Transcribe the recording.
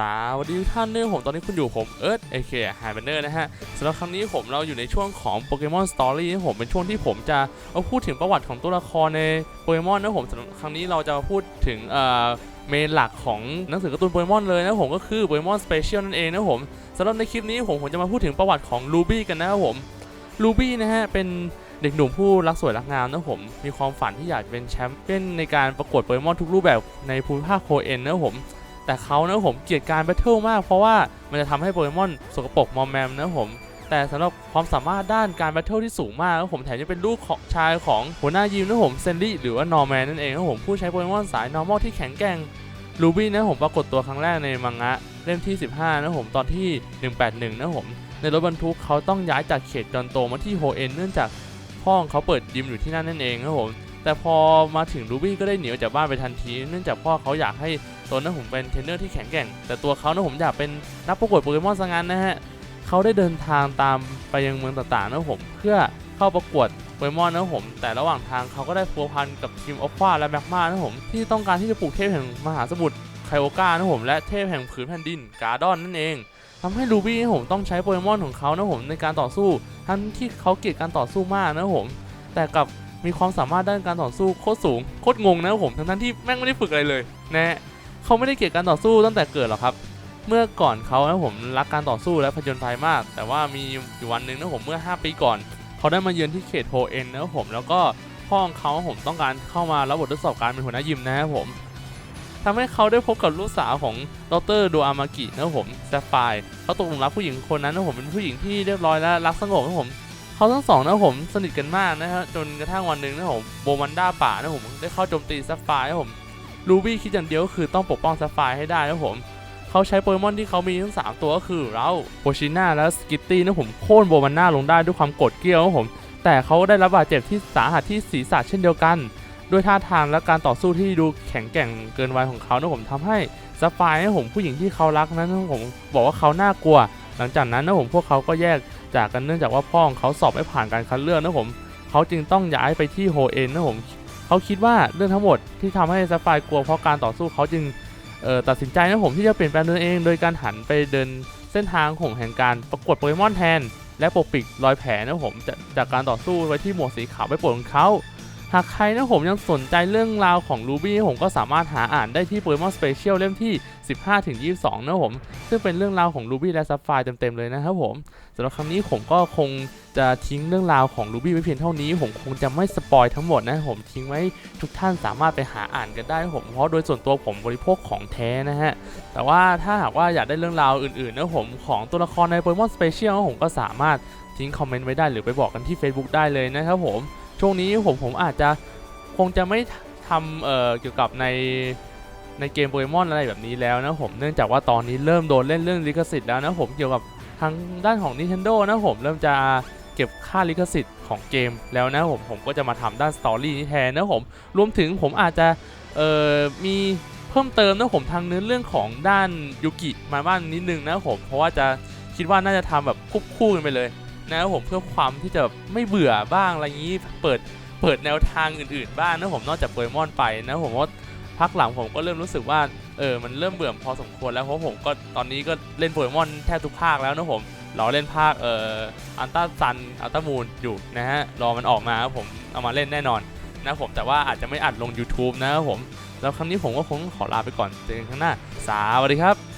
สวัสดีทุกท่านด้วยผมตอนนี้คุณอยู่ผมเอิร์ธเอเคไฮเบเนอร์นะฮะสำหรับครั้งนี้ผมเราอยู่ในช่วงของโปเกมอนสตอรี่นะผมเป็นช่วงที่ผมจะเอาพูดถึงประวัติของตัวละครในโปเกมอนนะผมสำหรับครั้งนี้เราจะมาพูดถึงเอ่อเมนหลักของหนังสือการ์ตูนโปเกมอนเลยนะผมก็คือโปเกมอนสเปเชียลนั่นเองนะผมสำหรับในคลิปนี้ผมผมจะมาพูดถึงประวัติของลูบี้กันนะครับผมลูบี้นะฮะเป็นเด็กหนุ่มผู้รักสวยรักงามนะผมมีความฝันที่อยากเป็นแชมป์เปี้ยนในการประกวดโปเกมอนทุกรูปแบบในภูมิภาคโคเอ็นนะผม แต่เขานะผมเกลียดการแบทเทิลมากเพราะว่ามันจะทำให้โปเกมอนสกปรกมอมแมมนะผมแต่สำหรับความสามารถด้านการแบทเทิลที่สูงมากนะผมแถมยังเป็นลูกของชายของหัวหน้ายิมนะผมเซนดี้หรือว่านอร์แมนนั่นเองนะผมผู้ใช้โปเกมอนสายนอร์มอลที่แข็งแกร่งลูบี้นะผมปรากฏตัวครั้งแรกในมังงะเล่มที่ 15 นะผมตอนที่ 181 นะผมในรถบรรทุกเขาต้องย้ายจากเขตจอนโตมาที่โฮเอ็นเนื่องจากพ่อของเขาเปิดยิมอยู่ที่นั่นนั่นเองนะผม แต่พอมาถึงลูบี้ก็ได้หนีออกจากบ้านไปทันทีเนื่องจากพ่อเขาอยากให้ตนนั้นผมเป็นเทรนเนอร์ที่แข็งแกร่ง แต่ตัวเขานะผมอยากเป็นนักประกวดโปเกมอนซะงั้นนะฮะเขาได้เดินทางตามไปยังเมืองต่างๆนะผมเพื่อเข้าประกวดโปเกมอนนะผม แต่ระหว่างทางเขาก็ได้พัวพันกับทีมออฟฟ้าและแมกมานะผมที่ต้องการที่จะปลูกเทพแห่งมหาสมุทรไคโอกานะผมและเทพแห่งผืนแผ่นดินกาดอนนั่นเองทำให้ลูบี้นะผมต้องใช้โปเกมอนของเขานะผมในการต่อสู้ ทั้งที่เขาเกลียดการต่อสู้มากนะผมแต่กับ มีความสามารถด้านการต่อสู้โคตรสูงโคตรงงนะผมทั้งๆที่แม่งไม่ได้ฝึกอะไรเลยนะเขาไม่ได้เกลียดการต่อสู้ตั้งแต่เกิดหรอกครับ เมื่อก่อนเขานะผมรักการต่อสู้และผจญภัยมาก แต่ว่ามีอยู่วันหนึ่งนะผมเมื่อ 5 ปีก่อน เขาได้มาเยือนที่เขตโฮเอ็นนะครับผมแล้วก็พ่อของเขาผมต้องการเข้ามารับบททดสอบการเป็นหัวหน้ายิมนะครับผมทำให้เขาได้พบกับลูกสาวของดรโดอามากินะครับผมแซฟไฟร์เขาตกหลุมรักผู้หญิงคนนั้นนะผมเป็นผู้หญิงที่เรียบร้อยและรักสงบนะผม เขาทั้งสองนะผมสนิทกันมากนะฮะจนกระทั่งวันหนึ่งนะผมโบมันด้าป่านะผมได้เข้าโจมตีแซฟไฟนะผมลูบี้คิดอย่างเดียวก็คือต้องปกป้องแซฟไฟให้ได้นะผมเขาใช้โปเกมอนที่เขามีทั้ง 3 ตัวก็คือเราโปชิน่าและสกิตตี้นะผมโค่นโบมันน่าลงได้ด้วยความกรธเกรี้ยวนะผมแต่เขาได้รับบาดเจ็บที่สาหัสที่ศีรษะเช่นเดียวกันด้วยท่าทางและการต่อสู้ที่ดูแข็งแกร่งเกินวัยของเขานะผมทำให้แซฟไฟนะผมผู้หญิงที่เขารักนั้นนะผมบอกว่าเขาน่ากลัว หลังจากนั้นนะผมพวกเขาก็แยก จากกันเนื่องจากว่าพ่อของเขาสอบไม่ผ่านการคัดเลือกนะผมเขาจึงต้องย้ายไปที่โฮเอ็นนะผมเขาคิดว่าเรื่องทั้งหมดที่ทำให้ซฟไฟายกลัวเพราะการต่อสู้เขาจึงตัดสินใจนะผมที่จะเปลี่ยนแปลงตัวเองโดยการหันไปเดินเส้นทางของแห่งการประกวดโปเกมอนแทนและปกปิดรอยแผลนะผมจากจากการต่อสู้ไว้ที่หมวกสีขาวไปโปวดของเขา หากใครนะผมยังสนใจเรื่องราวของลูบี้ผมก็สามารถหาอ่านได้ที่โปเกมอนสเปเชียลเล่มที่ 15-22 นะผม ซึ่งเป็นเรื่องราวของลูบี้และซัฟไฟเต็ม ๆ เลยนะครับผมสำหรับครั้งนี้ผมก็คงจะทิ้งเรื่องราวของลูบี้ไว้เพียงเท่านี้ ผมคงจะไม่สปอยทั้งหมดนะผมทิ้งไว้ทุกท่านสามารถไปหาอ่านกันได้ผมเพราะโดยส่วนตัวผมบริโภคของแท้นะฮะ แต่ว่าถ้าหากว่าอยากได้เรื่องราวอื่นๆนะผมของตัวละครในโปเกมอนสเปเชียลผมก็สามารถทิ้งคอมเมนต์ไว้ได้หรือไปบอกกันที่ Facebook ได้เลยนะครับผม ช่วงนี้ผมผมอาจจะคงจะไม่ทำเอ่อเกี่ยวกับในในเกมโปเกมอนอะไรแบบนี้แล้วนะผมเนื่องจากว่าตอนนี้เริ่มโดนเล่นเรื่องลิขสิทธิ์แล้วนะผมเกี่ยวกับทางด้านของ Nintendo นะผมเริ่มจะเก็บค่าลิขสิทธิ์ของเกมแล้วนะผมผมก็จะมาทำด้านสตอรี่นี้แทนนะผมรวมถึงผมอาจจะเอ่อมีเพิ่มเติมนะผมทางเนื้อเรื่องของด้านยูกิมาบ้างนิดนึงนะผมเพราะว่าจะคิดว่าน่าจะทำแบบควบคู่กันไปเลย นะครับผมเพื่อความที่จะไม่เบื่อบ้างอะไรงนี้เปิดเปิดแนวทางอื่นๆ บ้างนะผมนอกจากโปเกมอนไปนะผมว่าพักหลังผมก็เริ่มรู้สึกว่าเออมันเริ่มเบื่อพอสมควรแล้วเพราะผมก็ตอนนี้ก็เล่นโปเกมอนแทบทุกภาคแล้วนะผมรอเล่นภาคเอ่ออัลต้าซันอัลต้ามูนอยู่นะฮะรอมันออกมาครับผมเอามาเล่นแน่นอนนะผมแต่ว่าอาจจะไม่อัดลง YouTube นะครับผมแล้วครั้งนี้ผมก็คงขอลาไปก่อนเจอกันข้างหน้าสวัสดีครับ